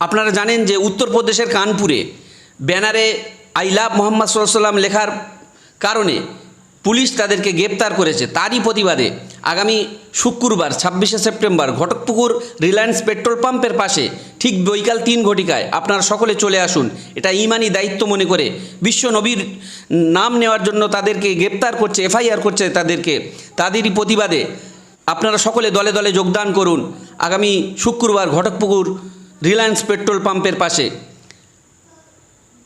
আপনারা জানেন যে উত্তরপ্রদেশের কানপুরে ব্যানারে আই লাভ মোহাম্মদ সাল্লাম লেখার কারণে পুলিশ তাদেরকে গ্রেপ্তার করেছে। তারই প্রতিবাদে আগামী শুক্রবার, ছাব্বিশে সেপ্টেম্বর ঘটকপুকুর রিলায়েন্স পেট্রোল পাম্পের পাশে ঠিক বৈকাল তিন ঘটিকায় আপনারা সকলে চলে আসুন। এটা ইমানি দায়িত্ব মনে করে বিশ্ব নবীর নাম নেওয়ার জন্য তাদেরকে গ্রেপ্তার করছে, এফআইআর করছে তাদেরকে। তাদেরই প্রতিবাদে আপনারা সকলে দলে দলে যোগদান করুন। আগামী শুক্রবার ঘটকপুকুর রিলায়েন্স পেট্রোল পাম্পের পাশে।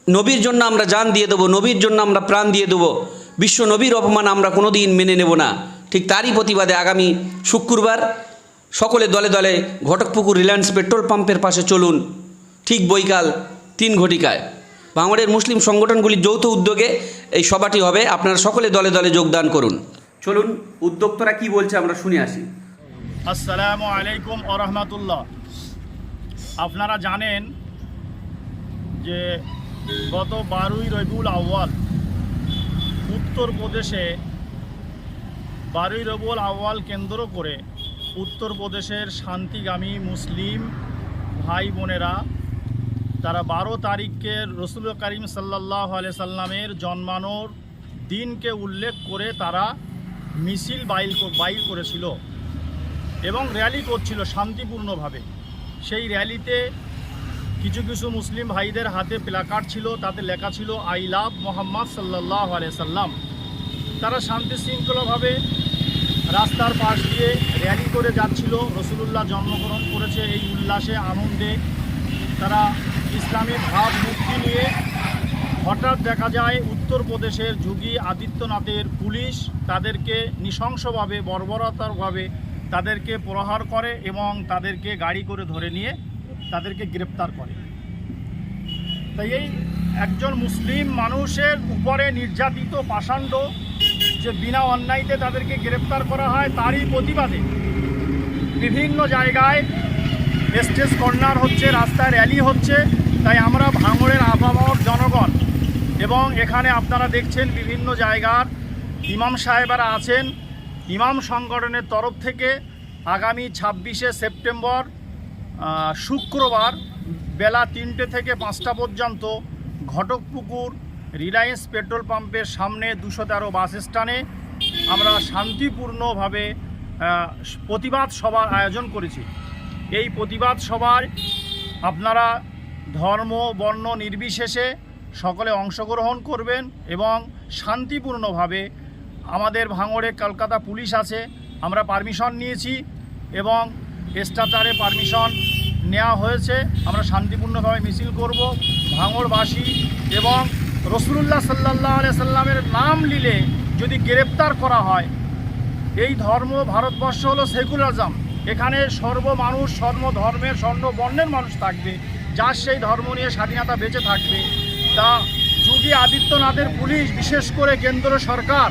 নবীর জন্য আমরা জান দিয়ে দেবো, নবীর জন্য আমরা প্রাণ দিয়ে দেবো। বিশ্ব নবীর অপমান আমরা কোনো দিন মেনে নেব না। ঠিক তারই প্রতিবাদে আগামী শুক্রবার সকলে দলে দলে ঘটকপুকুর রিলায়েন্স পেট্রোল পাম্পের পাশে চলুন। ঠিক বৈকাল তিন ঘটিকায়। বাংলাদেশের মুসলিম সংগঠনগুলির যৌথ উদ্যোগে এই সভাটি হবে। আপনারা সকলে দলে দলে যোগদান করুন। চলুন, উদ্যোক্তরা কি বলছে আমরা শুনে আসি। আসসালামু আলাইকুম আরহামাতুল্লাহ আপনারা জানেন যে গত বারোই রবিউল আউ্য়াল উত্তরপ্রদেশে বারোই রবিউল আউ্য়াল কেন্দ্র করে উত্তরপ্রদেশের শান্তিগামী মুসলিম ভাই বোনেরা, তারা বারো তারিখকে রসুল করিম সাল্লাহ আলিয়া সাল্লামের জন্মানোর দিনকে উল্লেখ করে তারা মিছিল বাইল বাইর করেছিল এবং র্যালি করছিল শান্তিপূর্ণভাবে। সেই র্যালিতে কিছু কিছু মুসলিম ভাইদের হাতে প্লাকার্ড ছিল, তাতে লেখা ছিল আই লাভ মোহাম্মদ সাল্লাহ সাল্লাম। তারা শান্তি শৃঙ্খলাভাবে রাস্তার পাশ দিয়ে র্যালি করে যাচ্ছিল। রসুলুল্লাহ জন্মগ্রহণ করেছে এই উল্লাসে, আনন্দে। তারা ইসলামী ভাব মুক্তি নিয়ে হঠাৎ দেখা যায়, উত্তরপ্রদেশের যোগী আদিত্যনাথের পুলিশ তাদেরকে নৃশংসভাবে বর্বরতারভাবে তাদেরকে প্রহার করে এবং তাদেরকে গাড়ি করে ধরে নিয়ে তাদেরকে গ্রেপ্তার করে। তাই এই একজন মুসলিম মানুষের উপরে নির্যাতিত পাষাণ্ড যে বিনা অন্যায়তে তাদেরকে গ্রেপ্তার করা হয়, তারই প্রতিবাদে বিভিন্ন জায়গায় স্টেজ কর্নার হচ্ছে, রাস্তায় র্যালি হচ্ছে। তাই আমরা ভাঙড়ের আবহাওয়ার জনগণ এবং এখানে আপনারা দেখছেন বিভিন্ন জায়গার ইমাম সাহেবেরা আছেন ইমাম সংগঠনের তরফ থেকে আগামী ছাব্বিশে সেপ্টেম্বর শুক্রবার বেলা তিনটে থেকে পাঁচটা পর্যন্ত ঘটকপুকুর রিলায়েন্স পেট্রোল পাম্পের সামনে দুশো তেরো বাস স্ট্যান্ডে আমরা শান্তিপূর্ণভাবে প্রতিবাদ সভার আয়োজন করেছি। এই প্রতিবাদ সভায় আপনারা ধর্ম, বর্ণ নির্বিশেষে সকলে অংশগ্রহণ করবেন এবং শান্তিপূর্ণভাবে আমাদের ভাঙড়ে কলকাতা পুলিশ আছে, আমরা পারমিশন নিয়েছি এবং স্টাচারে পারমিশন নেওয়া হয়েছে। আমরা শান্তিপূর্ণভাবে মিছিল করব। ভাঙড়বাসী এবং রসুল্লাহ সাল্লাহ সাল্লামের নাম নিলে যদি গ্রেপ্তার করা হয়, এই ধর্ম ভারতবর্ষ হলো সেকুলারিজম এখানে সর্ব মানুষ সর্ব ধর্মের স্বর্ণ বর্ণের মানুষ থাকবে। যার সেই ধর্ম নিয়ে স্বাধীনতা বেঁচে থাকবে, তা যোগী আদিত্যনাথের পুলিশ, বিশেষ করে কেন্দ্র সরকার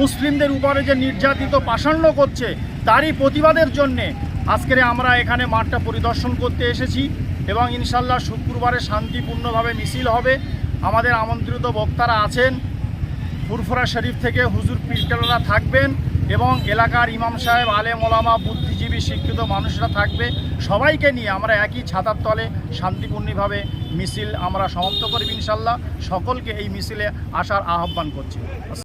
মুসলিমদের উপরে যে নির্যাতিত পাষাণ্য করছে, তারই প্রতিবাদের জন্যে আজকের আমরা এখানে মাঠটা পরিদর্শন করতে এসেছি এবং ইনশাল্লাহ শুক্রবারে শান্তিপূর্ণভাবে মিছিল হবে। আমাদের আমন্ত্রিত বক্তারা আছেন, ফুরফুরা শরীফ থেকে হুজুর পীরকেলরা থাকবেন এবং এলাকার ইমাম সাহেব, আলেম ওলামা, বুদ্ধিজীবী, শিক্ষিত মানুষরা থাকবে। সবাইকে নিয়ে আমরা একই ছাতার তলে শান্তিপূর্ণভাবে মিছিল আমরা সমাপ্ত করব ইনশাল্লাহ। সকলকে এই মিছিলে আসার আহ্বান করছি।